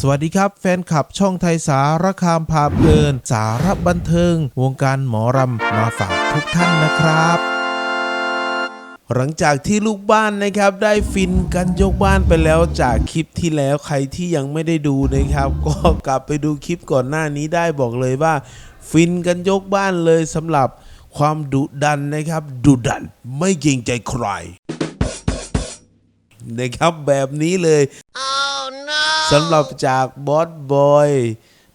สวัสดีครับ แฟนคลับช่องไทยสารคามพาเพลิน สารบันเทิง วงการหมอรำมาฝากทุกท่านนะครับหลังจากที่ลูกบ้านนะครับได้ฟินกันยกบ้านไปแล้วจากคลิปที่แล้วใครที่ยังไม่ได้ดูนะครับ ก็กลับไปดูคลิปก่อนหน้านี้ได้บอกเลยว่า ฟินกันยกบ้านเลยสำหรับความดุดันนะครับ ดุดันไม่เกรงใจใครนะครับแบบนี้เลย สำหรับจากบอสบอย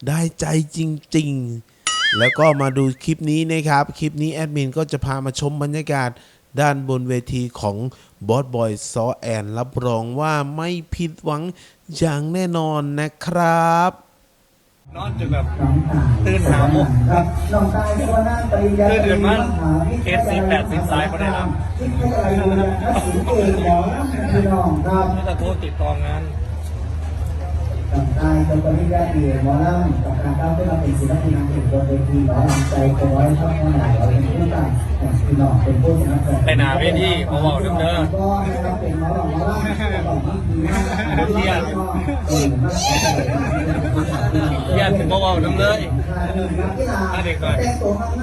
ได้ใจจริง ๆ แล้วก็มาดูคลิปนี้นะครับ คลิปนี้แอดมินก็จะพามาชมบรรยากาศด้านบนเวทีของบอสบอยซอแอนรับรองว่าไม่ผิดหวังอย่างแน่นอนนะครับ นอนจนแบบตื่นหาโมกตื่นเดือนมันเคสซีแปดซีซ้ายมาได้รับนี่จะโทรติดต่องาน กับนายเป็นคนที่ได้ดีหมอลำกับการก้าวขึ้นมาเป็นศิลปินนางเอกบนเวทีหมอลำใจกร้อยท่องไหนเราเป็นผู้ต่างพี่น้องเป็นผู้ชนะไปหนาเวทีมาบอกเด้อเด้อก็นะครับเป็นหมอลำหมอลำบอกที่ดีมากเทียนเทียนถึงมาบอกเด้อเลยถ้าเด็กก่อนแต่งตัวมากๆ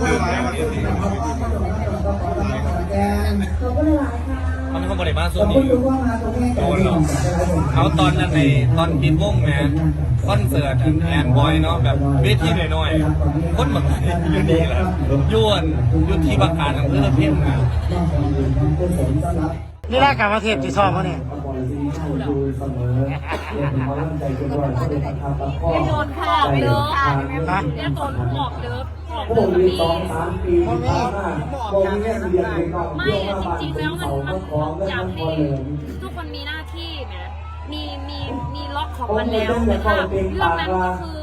เขาก็เลยหลายค่ะ มันเขาบริมาขส่อวบนคุนี้ณทุกคนมาตรงนี้โดนหรอกเขาตอนนั้นในตอนปิดวงแมนคอนเสิร์ตแอนบอยเนาะแบบเวทีหน่อยๆคนแบบอยู่นี่แหละยวนยุที่ประกาศอำเภอเพียงนะนี่แรกกลับมาเทพที่ชอบเขาเนี่ย ไม่โดนขอบเด้อฮะเรียกโดนขอบเด้อขอบโอ้เด้อมีมีสองสามปีที่ผ่านมาโมมีเรียนเด็น้องไม่เที่ยวจริงๆแล้วมันมันของอยากให้ทุกคนมีหน้าที่นะมีมีมีล็อกของมันแล้วแต่ถ้าเรื่องนั้นก็คือ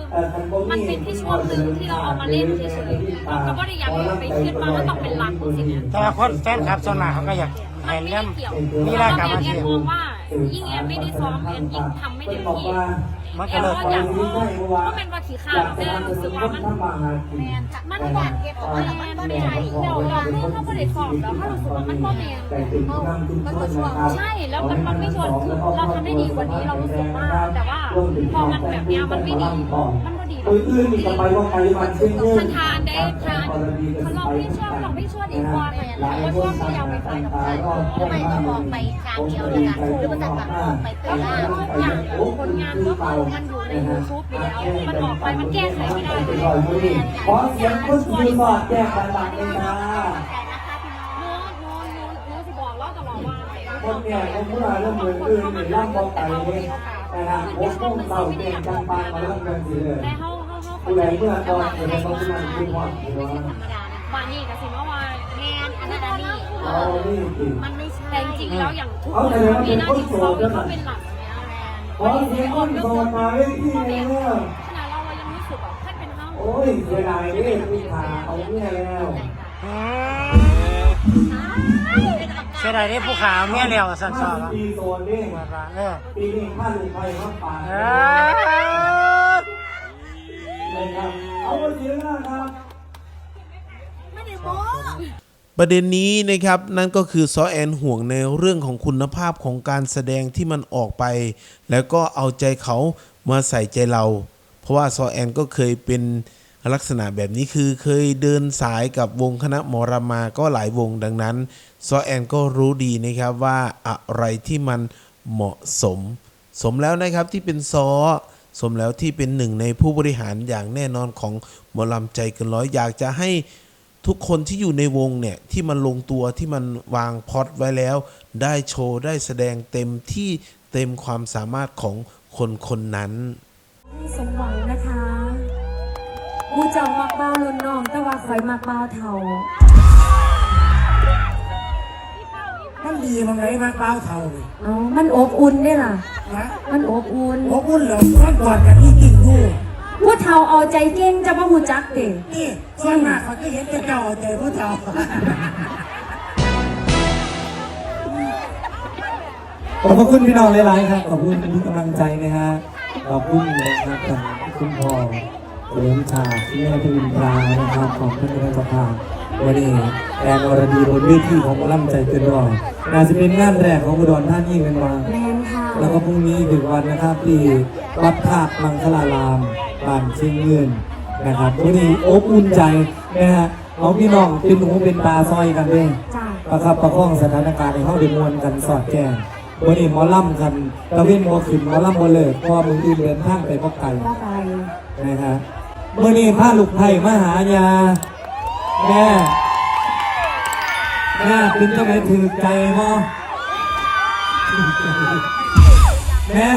มันเป็นแค่ช่วงหนึ่งที่เราเอามาเล่นเฉยๆเราก็ไม่ได้อยากให้ไปคิดว่าต้องเป็นหลักสิ่งนี้แต่คนแฟนคลับส่วนาเขาก็อยาก มัเห็นนไม่เรื่ได้องเกี่ยวนี่แรกกลับมาแอเทนพมองว่ายิ่งแอนไม่ได้ซ้อมแอนยิ่งทำไม่เต็มที่มันแอก็นเลิกก็ไปอยากรู้ว่าเป็นว่าขี้ข้าวแต่รู้สึกว่ามัน แมนมันอยากเก็บออกมาแล้วมันไม่ได้เราเราเรื่องเขาไม่ได้สอบแล้วถ้ารู้สึกว่ามันก็แมนแต่ถึงนั่งทุกคนนะครับใช่ แล้วมันมันไม่ชวนคือเราทำได้ดีกว่านี้เรารู้สึกมากแต่ว่าพอมันแบบเนี้ยมันไม่ดี มันก็ดี อื่นๆนี่ก็ไปว่าไปมันเช่นเดิมมันทานได้ทาน เขาลองไม่ชอบลองไม่ชอบอีกวันเลยเขาชอบไม่ยาวไปไปกับใครทำไมต้องออกไปทางเดียวเลยล่ะหรือว่าจะแบบออกไปไปก็ล่าอย่างคนงานก็คือมันอยู่ในยูทูบอยู่แล้วมันออกไปมันแก้ไขไม่ได้เลยขอเสียงคุณคือสอดแจ้งดังเลยนะโน้น้ตโน้ตโน้ตจะบอกเราตลอมาคนเนี่ยผมเมื่อเรื่องเมืองอื่นเนี่ยร่ำบอกไปเลยแต่หากผมต้องเต่าเก่งจังปางมาเรื่องเงินสิเลย ผู้ใดเมื่อตอนเกิดเขาขึ้นมาคือหอดหัววานี่กับสิว่าว่าแมนอันนั้นอันนี้เอานี่สิมันไม่ใช่แต่จริงๆแล้วอย่างทุกคนมีหน้าที่เขาเขาเป็นหลักเนี่ยแมนขอเสียงคนโสดมาเล่นที่นี่เนี่ยขนาดเรายังรู้สึกแบบถ้าเป็นเขาโอ้ยเสียดายนี่พี่ขาเอาเนี่ยแล้วอืมเสียดายที่ผู้ขาวเมียเลี้ยวสั่นสอบแล้วปีโซนนี่เออปีนี้ข้าลุงไปข้าป่า เลยครับ เอาไปเสียหน้าครับ ไม่ได้โม้ประเด็นนี้นะครับนั่นก็คือซอแอนห่วงในเรื่องของคุณภาพของการแสดงที่มันออกไป แล้วก็เอาใจเขามาใส่ใจเรา เพราะว่าซอแอนก็เคยเป็นลักษณะแบบนี้คือเคยเดินสายกับวงคณะมอรมาก็หลายวงดังนั้นซอแอนก็รู้ดีนะครับว่าอะไรที่มันเหมาะสม สมแล้วนะครับที่เป็นซอ สมแล้วที่เป็นหนึ่งในผู้บริหารอย่างแน่นอนของหมอลำใจเกันร้อยอยากจะให้ทุกคนที่อยู่ในวงเนี่ยที่มันลงตัวที่มันวางพอดไว้แล้ว ได้โชว์ได้แสดงเต็มที่เต็มความสามารถของคนคนนั้นสมหวังนะคะมูเจ้ามักเบ้าลุนน้องแต่ว่าข่อยมักเบ้าเท่า มันดีมันไหนมาเป้าเท่าเลยเอามันอบอุ่นได้ล่ะ นะมันอบอุ่นโอ้บุญเหรอก้อนก่อนกับที่จริงอยู่ผู้เท่าเอาใจเก่งจะมาหูจักเด็นี่ส่วนมากเขาก็เห็นแต่เจ้าเอาใจผู้เฒ่าขอบคุณพี่น้องหลายๆครับ ขอบคุณทุกกำลังใจนะฮะ ขอบคุณนะครับทางคุณพ่อเลี้ยงชาที่แม่พิมพรานะครับ ขอบคุณในสภา วันนี้แอนอรดีบนเวทีของหมอลำใจเกินร้อยน่าจะเป็นงานแรกของอุดรธานีเป็นวันแมนค่ะ แล้วก็พรุ่งนี้อีกหนึ่งวันนะครับที่วัดธาตุมังคลารามบ้านเชียงเงินนะครับวันนี้อบอุ่นใจนะฮะเอาพี่น้องเป็นหูเป็นตาซอยกันเด้จ้าประคับประคองสถานการณ์ในห้องดิมวนกันสอดแจ้งวันนี้หมอล่ำกันตะเวนหมอขึ้นหมอล่ำบ่เลิกเพราะว่ามึงอื่นเดินทางไปพบไก่พ่อไป นะฮะมื่อนี้พาลูกไผ่มาหายา แม่แม่เป็นเจ้าไหนถือใจบ่แม่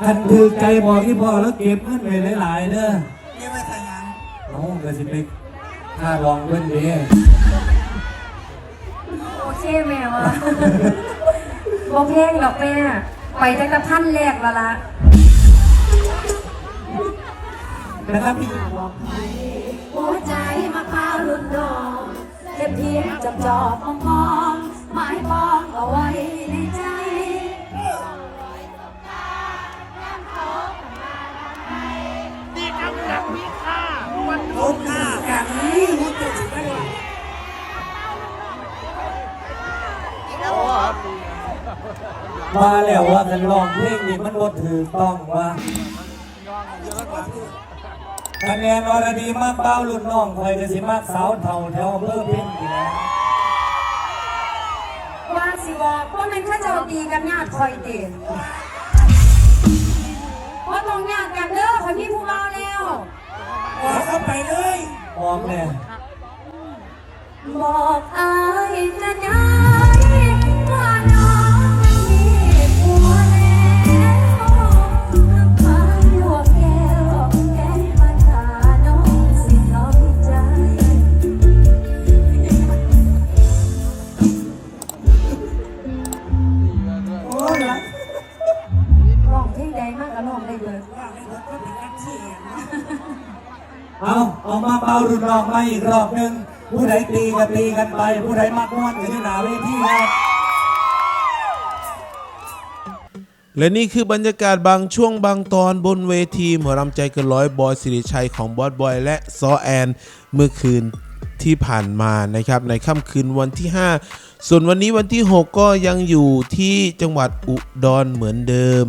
คันถือใจบอกที่พ่อแล้วเก็บเงินไว้หลาย ๆเด้อเรียกว่าทางยังเอากระสิไปค่าลองเพิ่นเด้โอเคแม่วะบ่เพลงหรอกแม่ไปตั้งแต่พันแรกแล้วล่ะนะครับพี่ เพียงจับจอบมองมองหมายปองเอาไว้ในใจโอ้หน้าอย่างนี้มุดจะถึงได้หรอมาแล้วว่ากันลองเพลงนี้มันบ่ถือต้องว่า คะแนนอรดีมากเป้ารุ่นน้องคอยจะสิมากสาวเท่าแถวอำเภอเพ่งอยู่แล้วว่าสิบอกว่ามันข้าเจ้าตีกันญาติคอยเตีว่าต้องญาติกันเด้อคอยพี่ผู้เบาแล้วบอกเข้าไปเลยมองเนี่ยบอกอายกันยาย เอาเอามาเป้ารุ่นน้องมาอีกรอบหนึ่งผู้ใดตีกันตีกันไป ผู้ใดมักม้วนกันที่หนาเวทีครับและนี่คือบรรยากาศบางช่วงบางตอนบนเวทีหมอรำใจเกันร้อยบอยสิริชัยของบอสบอยและซอแอนเมื่อคืนที่ผ่านมานะครับในค่ำคืนวันที่ 5 ส่วนวันนี้วันที่ 6 ก็ยังอยู่ที่จังหวัดอุดรเหมือนเดิม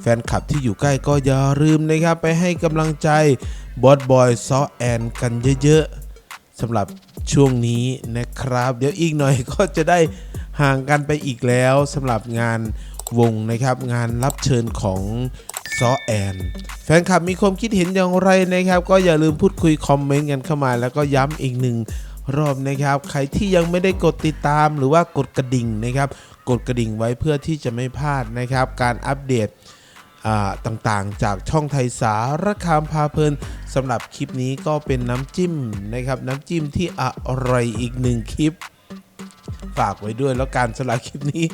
แฟนคลับที่อยู่ใกล้ก็อย่าลืมนะครับไปให้กำลังใจ บอสบอยซอแอนกันเยอะๆสำหรับช่วงนี้นะครับ เดี๋ยวอีกหน่อยก็จะได้ห่างกันไปอีกแล้วสำหรับงานวงนะครับ งานรับเชิญของซอแอน แฟนคลับมีความคิดเห็นอย่างไรนะครับ ก็อย่าลืมพูดคุยคอมเมนต์กันเข้ามา แล้วก็ย้ำอีกหนึ่งรอบนะครับ ใครที่ยังไม่ได้กดติดตามหรือว่ากดกระดิ่งนะครับ กดกระดิ่งไว้เพื่อที่จะไม่พลาดนะครับ การอัปเดต ต่างๆ จากช่องไทยสารคามพาเพลินสำหรับคลิปนี้ก็เป็นน้ำจิ้มนะครับน้ำจิ้มที่อร่อยอีกหนึ่งคลิป ฝากไว้ด้วยแล้วการสำหรับคลิปนี้